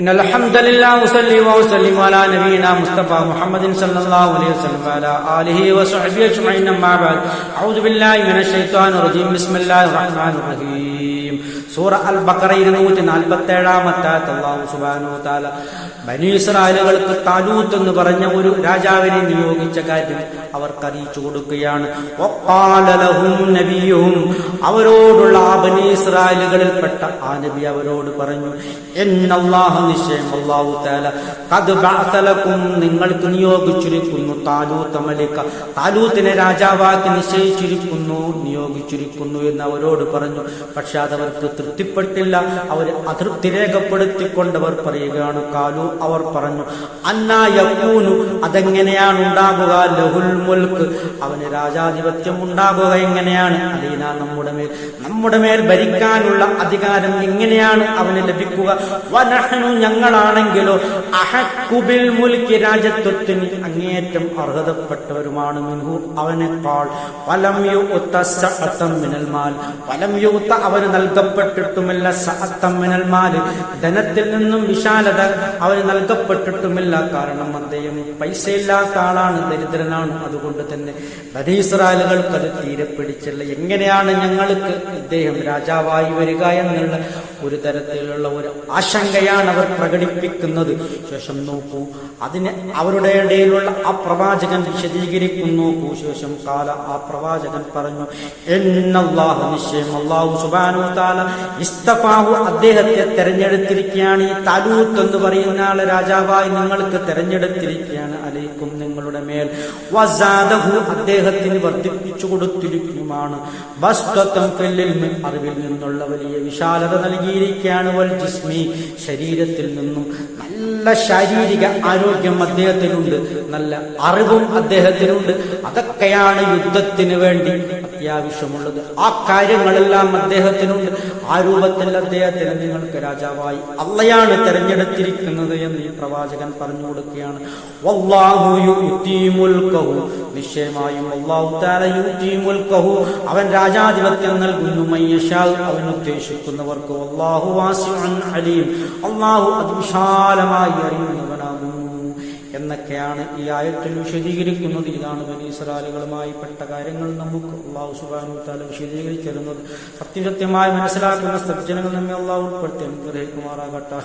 إن الحمد لله وصلي وسلم على نبينا مصطفى محمد صلى الله عليه وسلم وعلى آله وصحبه أجمعين أما بعد أعوذ بالله من الشيطان الرجيم بسم الله الرحمن الرحيم സൂറ അൽ ബക്കറ ഇരുന്നൂറ്റി നാൽപ്പത്തി ഏഴാമത്തെ അള്ളാഹു സുബാനു താല ബനീസ്രായലുകൾക്ക് താലൂത്ത് എന്ന് പറഞ്ഞ ഒരു രാജാവിനെ നിയോഗിച്ച കാര്യം അവർക്ക് അറിയിച്ചു കൊടുക്കുകയാണ് വഖാല ലഹും നബിയുഹും അവരോടുള്ള ആ ബനീസ്രായലുകളിൽപ്പെട്ട ആ നബി അവരോട് പറഞ്ഞു എന്നല്ലാഹ നിശ്ചയം അള്ളാഹു താല കത് നിങ്ങൾക്ക് നിയോഗിച്ചിരിക്കുന്നു താലൂത്ത് മലിക്ക താലൂത്തിനെ രാജാവാക്കി നിശ്ചയിച്ചിരിക്കുന്നു നിയോഗിച്ചിരിക്കുന്നു എന്ന് അവരോട് പറഞ്ഞു. പക്ഷെ അതവർക്ക് തൃപ്തിപ്പെട്ടില്ല. അവർ അതൃപ്തി രേഖപ്പെടുത്തിക്കൊണ്ടവർ പറയുകയാണ് കാലു അവർ പറഞ്ഞു അന്നായൂനു അതെങ്ങനെയാണ് ഉണ്ടാകുക? ലഹുൽ മുൽക്ക് അവന് രാജാധിപത്യം ഉണ്ടാകുക എങ്ങനെയാണ്? അലീന നമ്മുടെ മേൽ നമ്മുടെ മേൽ ഭരിക്കാനുള്ള അധികാരം എങ്ങനെയാണ് അവന് ലഭിക്കുക? വനഹനു ഞങ്ങളാണെങ്കിലോ അഹക്കുബിൽ മുൽക്കി രാജ്യത്വത്തിന് അങ്ങേയറ്റം അർഹതപ്പെട്ടവരുമാണ് മിൻഹു അവനേക്കാൾ. പലം യുത്ത സഹത്തം മിനൽ മാൽ. വലം യുത്ത അവന് നൽകപ്പെട്ടിട്ടുമില്ല സഹത്തം മിനൽമാൽ ധനത്തിൽ നിന്നും വിശാലത അവന് നൽകപ്പെട്ടിട്ടുമില്ല. കാരണം അദ്ദേഹം പൈസയില്ലാത്ത ആളാണ് ദരിദ്രനാണ്. അതുകൊണ്ട് തന്നെ ബദീസ്രാലുകൾക്ക് അത് തീരെ പിടിച്ചില്ല. എങ്ങനെയാണ് ഞങ്ങൾക്ക് ഇദ്ദേഹം രാജാവായി വരിക എന്നുള്ള ഒരു തരത്തിലുള്ള ഒരു ആശങ്കയാണ് അവർ പ്രകടിപ്പിക്കുന്നത്. ശേഷം നോക്കൂ അതിന് അവരുടെ ഇടയിലുള്ള ആ പ്രവാചകൻ വിശദീകരിക്കുന്നു. നോക്കൂ ശേഷം കാല ആ പ്രവാചകൻ പറഞ്ഞു എന്നല്ലാഹു നിശ്ചയം. അള്ളാഹു സുബാനു താല ഇസ്തഫാഹു അദ്ദേഹത്തെ തെരഞ്ഞെടുത്തിരിക്കുകയാണ്. ഈ താലൂത്ത് എന്ന് പറയുന്ന ആളെ രാജാവായി നിങ്ങൾക്ക് തെരഞ്ഞെടുത്തിരിക്കുകയാണ്. അലൈക്കും നിങ്ങളുടെ മേൽ. വസാദഹു അദ്ദേഹത്തിന് വർദ്ധിപ്പിച്ചു കൊടുത്തിരിക്കുമാണ്. അറിവിൽ നിന്നുള്ള വലിയ വിശാലത നൽകിയിരിക്കുകയാണ് ജിസ്മി. ശരീരത്തിൽ നിന്നും നല്ല ശാരീരിക ആരോഗ്യം അദ്ദേഹത്തിനുണ്ട്. നല്ല അറിവും അദ്ദേഹത്തിനുണ്ട്. അതൊക്കെയാണ് യുദ്ധത്തിന് വേണ്ടി അത്യാവശ്യമുള്ളത്. ആ കാര്യങ്ങളെല്ലാം അദ്ദേഹത്തിനുണ്ട്. ആ രൂപത്തിൽ അദ്ദേഹത്തിന് നിങ്ങൾക്ക് രാജാവായി അള്ളയാണ് തെരഞ്ഞെടുത്തിരിക്കുന്നത് എന്ന് ഈ പ്രവാചകൻ പറഞ്ഞു കൊടുക്കുകയാണ്. അവൻ രാജാധിപത്യം നൽകുന്നു. അവൻ ഉദ്ദേശിക്കുന്നവർക്ക് അള്ളാഹു അതിവിശാലമായി അറിയുന്നവനാകുന്നു എന്നൊക്കെയാണ് ഈ ആയത്തിൽ വിശദീകരിക്കുന്നത്. ഇതാണ് ബനീസ്രാലുകളുമായി പെട്ട കാര്യങ്ങൾ നമുക്ക് അള്ളാഹു സുബാനു താല വിശദീകരിച്ചിരുന്നത്. സത്യസത്യമായി മനസ്സിലാക്കുന്ന സജ്ജനങ്ങൾ നമ്മെ അള്ളാഹു ഉൾപ്പെടുത്തി. അനുഗ്രഹിക്കുമാറാകട്ടെ.